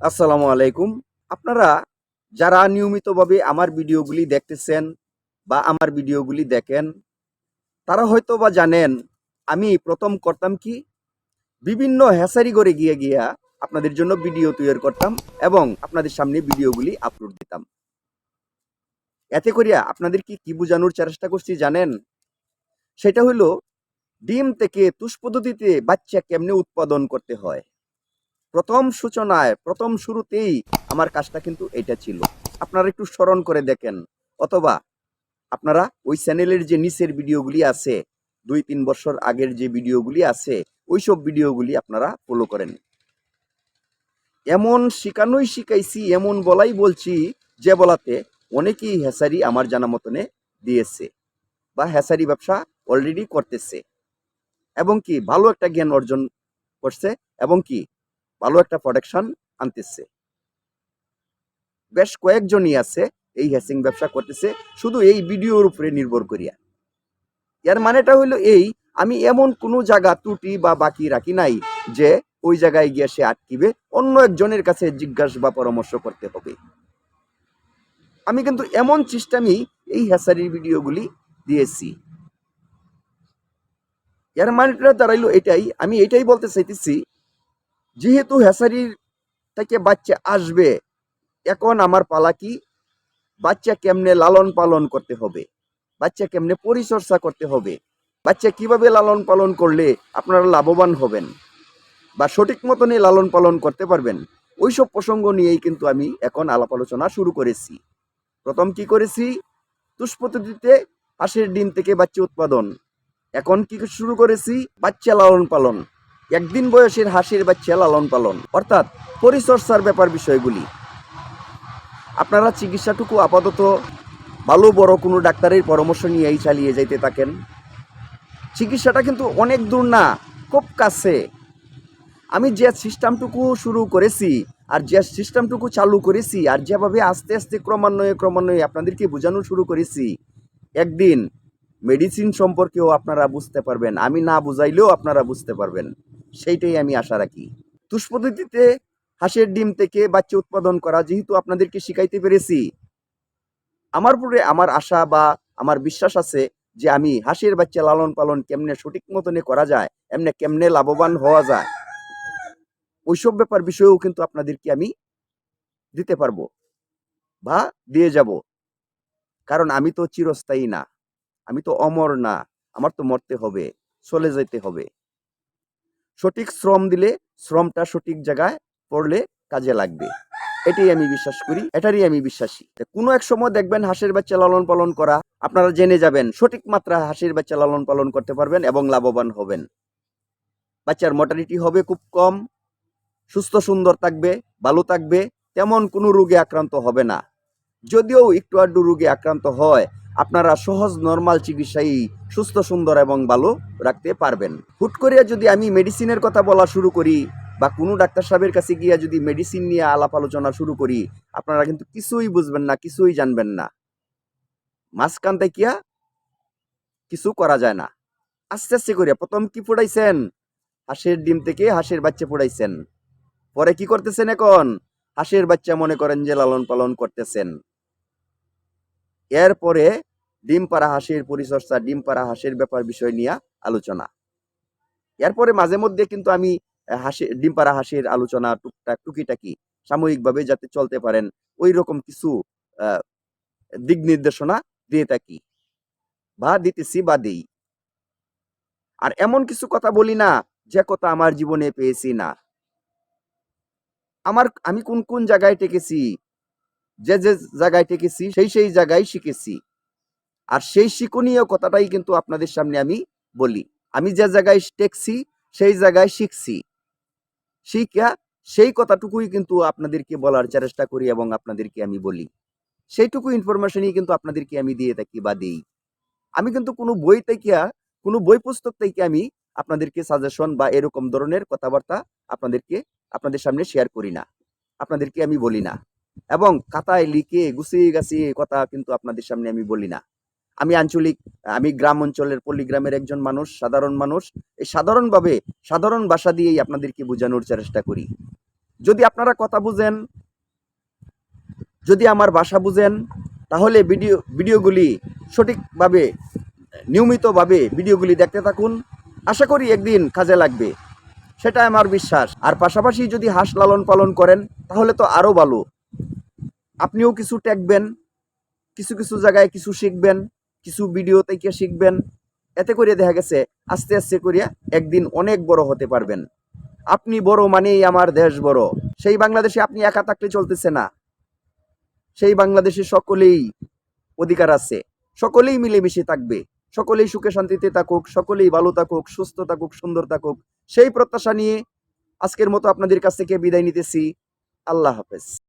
আসসালামু আলাইকুম। আপনারা যারা নিয়মিতভাবে আমার ভিডিওগুলি দেখতেছেন বা আমার ভিডিওগুলি দেখেন, তারা হয়তো বা জানেন, আমি প্রথম করতাম কি? বিভিন্ন হ্যাসারি করে গিয়ে গিয়া আপনাদের জন্য ভিডিও তৈরি করতাম এবং আপনাদের সামনে ভিডিওগুলি আপলোড দিতাম। এতে করিয়া আপনাদের কি কি বোঝানোর চেষ্টা করছি জানেন? সেটা হলো ডিম থেকে তুষ পদ্ধতিতে বাচ্চা কেমনে উৎপাদন করতে হয়? প্রথম সূচনায়, প্রথম শুরুতেই আমার কাজটা কিন্তু এটা ছিল। আপনারা একটু স্মরণ করে দেখেন। অথবা আপনারা ওই চ্যানেলের যে নিচের ভিডিওগুলি আছে, দুই তিন বছর আগের যে ভিডিওগুলি আছে ওই সব ভিডিওগুলি আপনারা ফলো করেন। এমন শিখানোই শিখাইছি এমন বলাই বলছি যে বলাতে অনেকেই হেসারি আমার জানা মতনে দিয়েছে বা হেসারি ব্যবসা অলরেডি করতেছে। এবং কি ভালো একটা জ্ঞান অর্জন করছে এবং কি ভালো একটা প্রোডাকশন আনতেছে। বেশ কয়েকজনই আছে এই হ্যাসিং ব্যবসা করতেছে, শুধু এই ভিডিওর উপরে নির্ভর করিয়া। এর মানেটা হইল এই, আমি এমন কোনো জায়গা ত্রুটি বা বাকি রাখি নাই যে ওই জায়গায় গিয়ে সে আটকিবে, অন্য একজনের কাছে জিজ্ঞাসা বা পরামর্শ করতে হবে। আমি কিন্তু এমন সিস্টেমই এই হ্যাসারির ভিডিওগুলি দিয়েছি। এর মানেটা দাঁড়াইলো এটাই, আমি এটাই বলতে চাইতেছি যেহেতু হ্যাসারির থেকে বাচ্চা আসবে, এখন আমার পালা কি? বাচ্চা কেমনে লালন পালন করতে হবে? বাচ্চা কেমনে পরিচর্যা করতে হবে? বাচ্চা কীভাবে লালন পালন করলে আপনারা লাভবান হবেন? বা সঠিক মতনই লালন পালন করতে পারবেন? ওইসব প্রসঙ্গ নিয়েই কিন্তু আমি এখন আলাপ আলোচনা শুরু করেছি। প্রথম কি করেছি? তুষ পদ্ধতিতে হাঁসের ডিম থেকে বাচ্চা উৎপাদন। এখন কি শুরু করেছি? বাচ্চা লালন পালন। একদিন বয়সের হাঁসের বাচ্চা লালন পালন। অর্থাৎ পরিচর্চার ব্যাপার বিষয়গুলি। আপনারা চিকিৎসাটুকু আপাতত ভালো বড় কোনো ডাক্তারের পরামর্শ নিয়েই চালিয়ে যাইতে থাকেন। চিকিৎসাটা কিন্তু অনেক দূর না, খুব কাছে। আমি যে সিস্টেমটুকু শুরু করেছি আর যে সিস্টেমটুকু চালু করেছি আর যেভাবে আস্তে আস্তে ক্রমান্বয়ে ক্রমান্বয়ে আপনাদেরকে বোঝানো শুরু করেছি, একদিন মেডিসিন সম্পর্কেও আপনারা বুঝতে পারবেন। আমি না বুঝাইলেও আপনারা বুঝতে পারবেন। সেইটাই আমি আশা রাখি। তুষ পদ্ধতিতে হাঁসের ডিম থেকে বাচ্চা উৎপাদন করা যেহেতু আপনাদেরকে শিখাইতে পেরেছি, আমার উপরে আমার আশা বা আমার বিশ্বাস আছে যে আমি হাঁসের বাচ্চা লালন পালন কেমনে সঠিক মতনে করা যায়, এমনি কেমনে লাভবান হওয়া যায়, ওইসব ব্যাপার বিষয়েও কিন্তু আপনাদেরকে আমি দিতে পারব বা দিয়ে যাব। কারণ আমি তো চিরস্থায়ী না, আমি তো অমর না, আমার তো মরতে হবে, চলে যেতে হবে। সঠিক শ্রম দিলে শ্রমটা সঠিক জায়গায় পড়লে কাজে লাগবে। এটাই আমি বিশ্বাস করি, এটারই আমি বিশ্বাসী। কোনো এক সময় দেখবেন হাঁসের বাচ্চা লালন পালন করা, আপনারা জেনে যাবেন, সঠিক মাত্রা হাঁসের বাচ্চা লালন পালন করতে পারবেন এবং লাভবান হবেন। বাচ্চার মর্টালিটি হবে খুব কম, সুস্থ সুন্দর থাকবে, ভালো থাকবে, তেমন কোনো রোগে আক্রান্ত হবে না। যদিও একটু আড্ডু রোগে আক্রান্ত হয় আপনারা সহজ নর্মাল চিকিৎসাই সুস্থ, সুন্দর এবং ভালো রাখতে পারবেন। হুট করিয়া যদি আমি মেডিসিনের কথা বলা শুরু করি বা কোনো ডাক্তার সাহেবের কাছে গিয়ে যদি মেডিসিন নিয়ে আলাপ আলোচনা শুরু করি, আপনারা কিন্তু কিছুই বুঝবেন না, কিছুই জানবেন না। মাঝখান কিয়া কিছু করা যায় না। আস্তে আস্তে করিয়া প্রথম কি ফুটাইছেন? হাঁসের ডিম থেকে হাঁসের বাচ্চা ফুটাইছেন। পরে কি করতেছেন এখন? হাঁসের বাচ্চা মনে করেন যে লালন পালন করতেছেন। এরপরে ডিম পাড়া হাঁসের পরিচর্যা, ডিম পাড়া হাঁসের ব্যাপার বিষয় নিয়ে আলোচনা। এরপরে মাঝে মধ্যে কিন্তু আমি হাসি, ডিম পাড়া হাসির আলোচনা টুকটাক, টুকিটাকি সাময়িকভাবে যাতে চলতে পারেন, ওই রকম কিছু দিক নির্দেশনা দিয়ে থাকি। বা দিতেছি বা দিই। আর এমন কিছু কথা বলি না, যে কথা আমার জীবনে পেয়েছি না। আমার, আমি কোন কোন জায়গায় টেকেছি? যে যে জায়গায় টেকেছি সেই সেই জায়গায় শিখেছি। আর সেই শিক্ষণীয় কথাটাই কিন্তু আপনাদের সামনে আমি বলি। আমি যে জায়গায় টেকছি, সেই জায়গায় শিখছি। শিখা, সেই কথাটুকুই কিন্তু আপনাদেরকে বলার চেষ্টা করি এবং আপনাদেরকে আমি বলি। সেইটুকু ইনফরমেশনই কিন্তু আপনাদেরকে আমি দিয়ে থাকি বা দিই। আমি কিন্তু কোনো বই থেকে, কোনো বই পুস্তক থেকে আমি আপনাদেরকে সাজেশন বা এরকম ধরনের কথাবার্তা আপনাদেরকে, আপনাদের সামনে শেয়ার করি না। আপনাদেরকে আমি বলি না। এবং খাতায় লিখে গুছিয়ে গাছিয়ে কথা কিন্তু আপনাদের সামনে আমি বলি না। আমি আঞ্চলিক, আমি গ্রাম অঞ্চলের পল্লীগ্রামের একজন মানুষ, সাধারণ মানুষ। এই সাধারণভাবে সাধারণ ভাষা দিয়েই আপনাদেরকে বোঝানোর চেষ্টা করি। যদি আপনারা কথা বুঝেন, যদি আমার ভাষা বুঝেন, তাহলে ভিডিও, ভিডিওগুলি সঠিকভাবে, নিয়মিতভাবে ভিডিওগুলি দেখতে থাকুন। আশা করি একদিন কাজে লাগবে। সেটা আমার বিশ্বাস। আর পাশাপাশি যদি হাঁস লালন পালন করেন, তাহলে তো আরও ভালো। আপনিও কিছু টেকবেন, কিছু কিছু জায়গায় কিছু শিখবেন, কিছু ভিডিও থেকে শিখবেন, এতে করে দেখা গেছে আস্তে আস্তে করিয়া একদিন অনেক বড় হতে পারবেন। আপনি বড় মানেই আমার দেশ বড়। সেই বাংলাদেশে আপনি একা থাকলে চলতেছে না। সেই বাংলাদেশে সকলেই অধিকার আছে। সকলেই মিলেমিশে থাকবে। সকলেই সুখে শান্তিতে থাকুক, সকলেই ভালো থাকুক, সুস্থ থাকুক, সুন্দর থাকুক, সেই প্রত্যাশা নিয়ে আজকের মতো আপনাদের কাছ থেকে বিদায় নিতেছি। আল্লাহ হাফেজ।